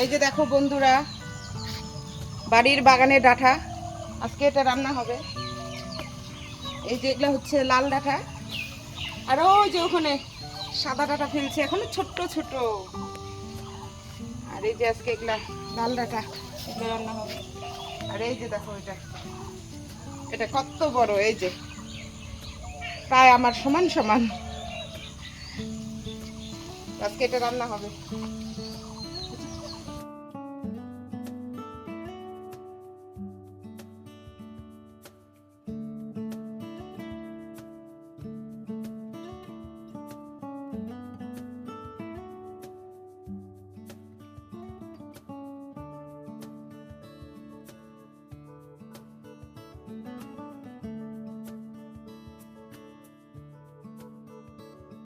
এই যে দেখো বন্ধুরা, বাড়ির বাগানের ডাঁটা। আজকে এটা রান্না হবে। এই যে এগুলো হচ্ছে লাল ডাঁটা। আর ওই যে ওখানে সাদা ডাঁটা ফেলছে, এখন ছোট্ট ছোট আর এই যে আজকে এগুলা লাল ডাঁটা, এগুলো রান্না হবে। আর এই যে দেখো এটা। এটা কত বড়, এই যে। প্রায় আমার সমান সমান। আজকে এটা রান্না হবে।